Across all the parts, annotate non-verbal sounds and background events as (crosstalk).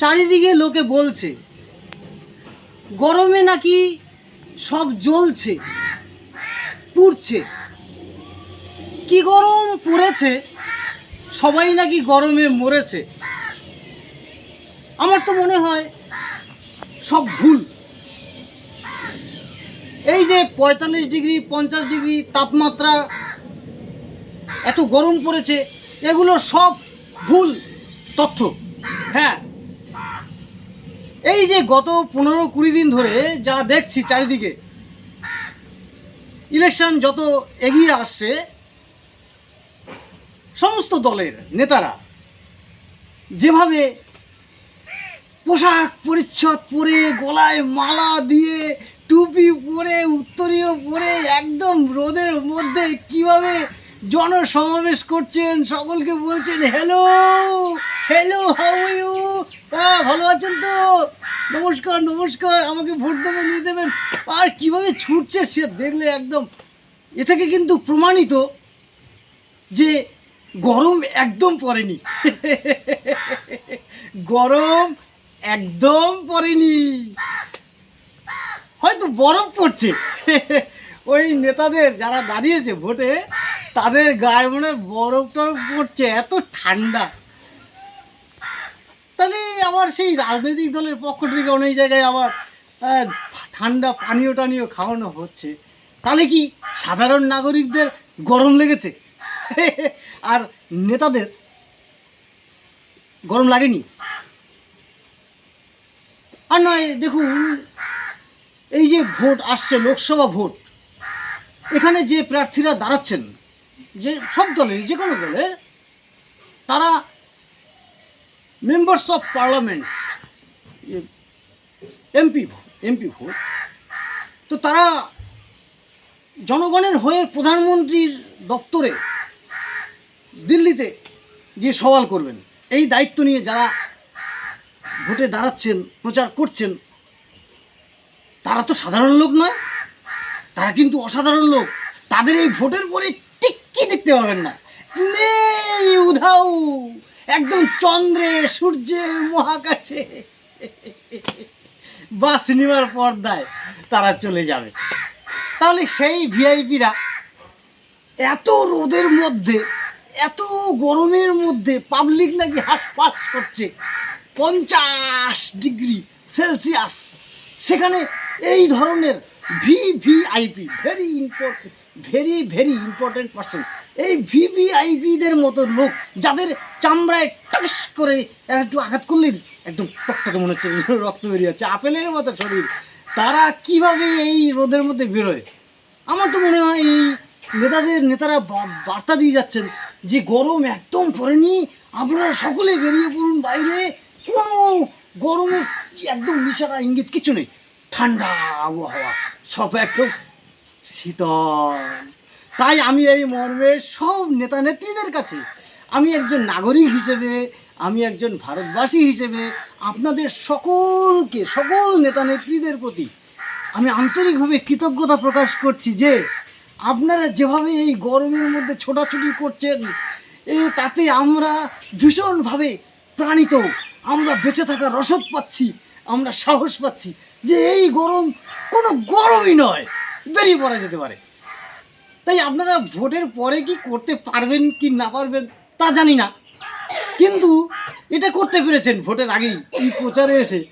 চারিদিকে লোকে বলছে, গরমে নাকি সব জ্বলছে, পুড়ছে। কি গরম পড়েছে? সবাই নাকি গরমে মরেছে। আমার তো মনে হয় সব ভুল। এই যে পঁয়তাল্লিশ ডিগ্রি, পঞ্চাশ ডিগ্রি তাপমাত্রা এত গরম পড়েছে, এগুলো সব ভুল তথ্য। হ্যাঁ এই যে গত পনেরো কুড়ি দিন ধরে যা দেখছি চারিদিকে, ইলেকশন যত এগিয়ে আসছে, সমস্ত দলের নেতারা যেভাবে পোশাক পরিচ্ছদ পরে, গলায় মালা দিয়ে, টুপি পরে, উত্তরীয় পরে, একদম রোদের মধ্যে কীভাবে জনসমাবেশ করছেন, সকলকে বলছেন হ্যালো হ্যালো হাউ ইউ ভালো আছেন তো? নমস্কার নমস্কার, আমাকে ভোট দেবেন নিয়ে দেবেন। আর কীভাবে ছুটছে সে দেখলে একদম। এ থেকে কিন্তু প্রমাণিত যে গরম একদম পড়েনি। গরম একদম পড়েনি। হয়তো বরফ পড়ছে। ওই নেতাদের যারা দাঁড়িয়েছে ভোটে, তাদের গায়ে মনে হয় বরফ টরফ পড়ছে, এত ঠান্ডা। তাহলে আবার সেই রাজনৈতিক দলের পক্ষ থেকে অনেক জায়গায় আবার ঠান্ডা পানীয় টানীয় খাওয়ানো হচ্ছে। তাহলে কি সাধারণ নাগরিকদের গরম লেগেছে? (laughs) আর নেতাদের গরম লাগেনি? আর নয়, দেখুন, এই যে ভোট আসছে, লোকসভা ভোট, এখানে যে প্রার্থীরা দাঁড়াচ্ছেন, যে সব দলের, যে কোনো দলের, তারা members of parliament MP MP vote, তো তারা জনগণের হয়ে প্রধানমন্ত্রীর দপ্তরে দিল্লিতে গিয়ে সওয়াল করবেন। এই দায়িত্ব নিয়ে যারা ভোটে দাঁড়াচ্ছেন, প্রচার করছেন, তারা তো সাধারণ লোক নয়, তারা কিন্তু অসাধারণ লোক। তাদের এই ভোটের পরে টিক্কি দেখতে পাবেন না? উধাও। একদম চন্দ্রে, সূর্যে, মহাকাশে। বা সিনেমার পর্দায় তারা চলে যাবে। তাহলে সেই ভিআইপিরা এত রোদের মধ্যে, এত গরমের মধ্যে পাবলিক নাকি হাসপাস করছে। পঞ্চাশ ডিগ্রি সেলসিয়াস। সেখানে এই ধরনের V VVIP very important very very important person এই ভিভিআইপিদের মতো লোক যাদের চামড়ায় টাস করে একটু আঘাত করলে একদম টকটকে মনে হচ্ছে রক্ত বেরিয়ে যাচ্ছে। আপেলের মতো শরীর। তারা কীভাবে এই রোদের মধ্যে বেরোয়? আমার তো মনে হয় এই নেতাদের, নেতারা বার্তা দিয়ে যাচ্ছেন যে গরম একদম পড়েনি, আপনারা সকলে বেরিয়ে পড়ুন বাইরে। কোনো গরমের একদম নিশারা ইঙ্গিত কিছু নেই। ঠান্ডা আবহাওয়া। সব একদম শীতল। তাই আমি এই মর্মে সব নেতা নেত্রীদের কাছে, আমি একজন নাগরিক হিসেবে, আমি একজন ভারতবাসী হিসেবে, আপনাদের সকলকে, সকল নেতা নেত্রীদের প্রতি আমি আন্তরিকভাবে কৃতজ্ঞতা প্রকাশ করছি যে, আপনারা যেভাবে এই গরমের মধ্যে ছোটাছুটি করছেন এই তাতে আমরা ভীষণভাবে প্রাণিত, আমরা বেঁচে থাকার রসদ পাচ্ছি, আমরা সাহস পাচ্ছি যে এই গরম কোনো গরমই নয়। বেরিয়ে পড়া যেতে পারে। তাই আপনারা ভোটের পরে কি করতে পারবেন কি না পারবেন তা জানি না। কিন্তু এটা করতে পেরেছেন ভোটের আগেই। এই প্রচারে এসে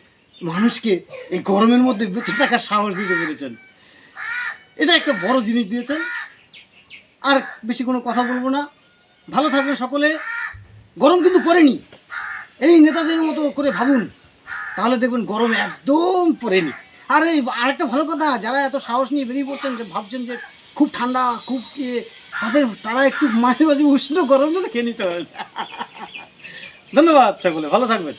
মানুষকে এই গরমের মধ্যে বেঁচে থাকার সাহস দিতে পেরেছেন। এটা একটা বড় জিনিস দিয়েছেন। আর বেশি কোনো কথা বলব না। ভালো থাকবে সকলে। গরম কিন্তু পড়েনি। এই নেতাদের মতো করে ভাবুন। তাহলে দেখবেন গরম একদম পড়েনি। আর এই আরেকটা ভালো কথা যারা এত সাহস নিয়ে বেরিয়ে পড়ছেন যে ভাবছেন যে খুব ঠান্ডা খুব ইয়ে, তাদের তারা একটু মাঝে মাঝে উষ্ণ গরম খেয়ে নিতে হবে ধন্যবাদ সকলে ভালো থাকবেন।